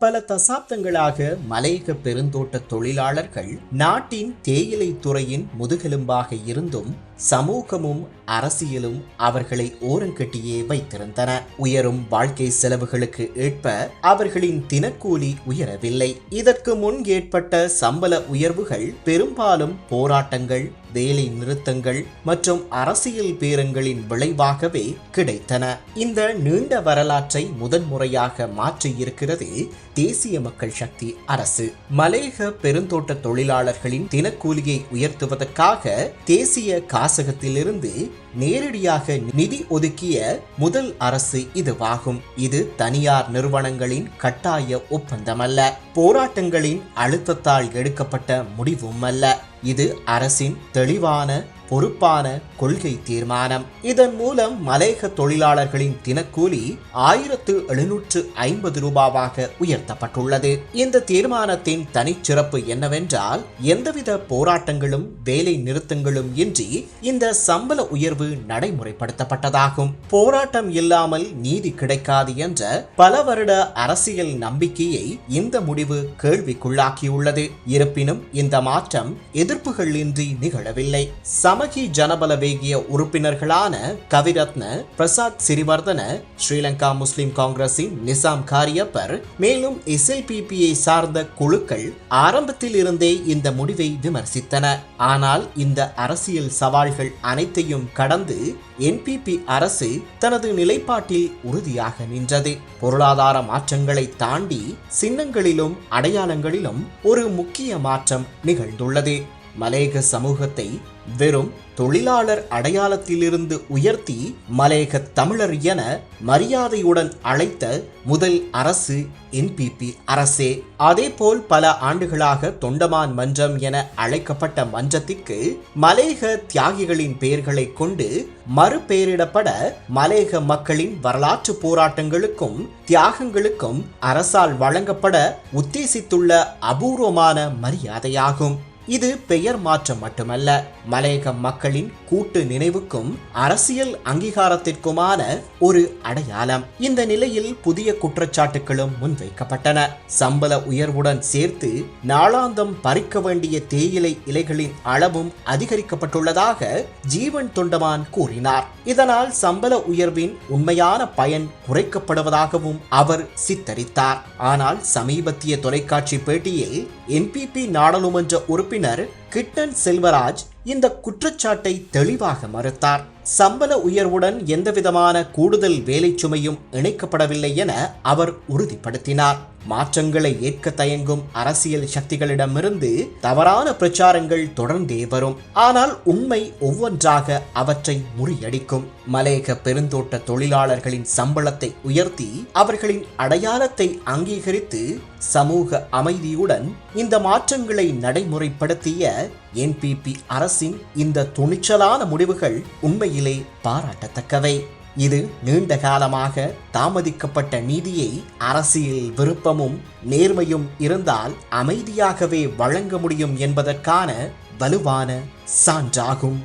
பல தசாப்தங்களாக மலையக பெருந்தோட்ட தொழிலாளர்கள் நாட்டின் தேயிலை துறையின் முதுகெலும்பாக இருந்தும் சமூகமும் அரசியலும் அவர்களை ஓரங்கட்டியே வைத்திருந்தன. உயரும் வாழ்க்கை செலவுகளுக்கு ஏற்ப அவர்களின் தினக்கூலி உயரவில்லை. இதற்கு முன் ஏற்பட்ட சம்பள உயர்வுகள் பெரும்பாலும் போராட்டங்கள் வேலை நிறுத்தங்கள் மற்றும் அரசியல் பேரங்களின் விளைவாகவே கிடைத்தன. இந்த நீண்ட வரலாற்றை முதன்முறையாக மாற்றியிருக்கிறது தேசிய மக்கள் சக்தி அரசு. மலையக பெருந்தோட்ட தொழிலாளர்களின் தினக்கூலியை உயர்த்துவதற்காக தேசிய காசகத்திலிருந்து நேரடியாக நிதி ஒதுக்கிய முதல் அரசு இதுவாகும். இது தனியார் நிறுவனங்களின் கட்டாய ஒப்பந்தமல்ல. போராட்டங்களின் அழுத்தத்தால் எடுக்கப்பட்ட முடிவும் அல்ல இது அரசின் தெளிவான பொறுப்பான கொள்கை தீர்மானம். இதன் மூலம் மலையக தொழிலாளர்களின் தினக்கூலி ஆயிரத்து எழுநூற்று ஐம்பது ரூபாவாக உயர்த்தப்பட்டுள்ளது. இந்த தீர்மானத்தின் தனிச்சிறப்பு என்னவென்றால் எந்தவித போராட்டங்களும் வேலை நிறுத்தங்களும் இன்றி இந்த சம்பள உயர்வு நடைமுறைப்படுத்தப்பட்டதாகும். போராட்டம் இல்லாமல் நீதி கிடைக்காது என்ற பல வருட அரசியல் நம்பிக்கையை இந்த முடிவு கேள்விக்குள்ளாக்கியுள்ளது. இருப்பினும் இந்த மாற்றம் எதிர்ப்புகள் இன்றி நிகழவில்லை சமகி ஜனபலவேகிய உறுப்பினர்களான கவிரத்ன பிரசாத் சிறிவர்தன ஸ்ரீலங்கா முஸ்லிம் காங்கிரசின் நிசாம் காரியப்பர் மேலும் எஸ்எல்பிபியை சார்ந்த குழுக்கள் ஆரம்பத்தில் இருந்தே இந்த முடிவை விமர்சித்தன. ஆனால் இந்த அரசியல் சவால்கள் அனைத்தையும் கடந்து என்பிபி அரசு தனது நிலைப்பாட்டில் உறுதியாக நின்றது. பொருளாதார மாற்றங்களை தாண்டி சின்னங்களிலும் அடையாளங்களிலும் ஒரு முக்கிய மாற்றம் நிகழ்ந்துள்ளது. மலேக சமூகத்தை வெறும் தொழிலாளர் அடையாளத்திலிருந்து உயர்த்தி மலேக தமிழர் என மரியாதையுடன் அழைத்த முதல் அரசு என்பிபி அரசே. அதேபோல் பல ஆண்டுகளாக தொண்டமான் மன்றம் என அழைக்கப்பட்ட மன்றத்திற்கு மலேக தியாகிகளின் பெயர்களை கொண்டு மறுபெயரிடப்பட மலேக மக்களின் வரலாற்று போராட்டங்களுக்கும் தியாகங்களுக்கும் அரசால் வழங்கப்பட உத்தேசித்துள்ள அபூர்வமான மரியாதையாகும். இது பெயர் மாற்றம் மட்டுமல்ல. மலையக மக்களின் கூட்டு நினைவுக்கும் அரசியல் அங்கீகாரத்திற்குமான ஒரு அடையாளம். இந்த நிலையில் புதிய குற்றச்சாட்டுகளும் முன்வைக்கப்பட்டன. சம்பள உயர்வுடன் சேர்த்து நாளாந்தம் பறிக்க வேண்டிய தேயிலை இலைகளின் அளவும் அதிகரிக்கப்பட்டுள்ளதாக ஜீவன் தொண்டமான் கூறினார். இதனால் சம்பள உயர்வின் உண்மையான பயன் குறைக்கப்படுவதாகவும் அவர் சித்தரித்தார். ஆனால் சமீபத்திய தொலைக்காட்சி பேட்டியில் என்பிபி நாடாளுமன்ற உறுப்பினர் உறுப்பினர் கிட்டன் செல்வராஜ் இந்த குற்றச்சாட்டை தெளிவாக மறுத்தார். சம்பள உயர்வுடன் எந்தவிதமான கூடுதல் வேலை சுமையும் இணைக்கப்படவில்லை என அவர் உறுதிப்படுத்தினார். மாற்றங்களை ஏற்க தயங்கும் அரசியல் சக்திகளிடமிருந்து தவறான பிரச்சாரங்கள் தொடர்ந்தே வரும். ஆனால் உண்மை ஒவ்வொன்றாக அவற்றை முறியடிக்கும். மலையக பெருந்தோட்ட தொழிலாளர்களின் சம்பளத்தை உயர்த்தி அவர்களின் அடையாளத்தை அங்கீகரித்து சமூக அமைதியுடன் இந்த மாற்றங்களை நடைமுறைப்படுத்திய என்பிபி அரசின் இந்த துணிச்சலான முடிவுகள் உண்மையிலே பாராட்டத்தக்கவை. இது நீண்ட காலமாக தாமதிக்கப்பட்ட நீதியை அரசியல் விருப்பமும் நேர்மையும் இருந்தால் அமைதியாகவே வழங்க முடியும் என்பதற்கான வலுவான சான்றாகும்.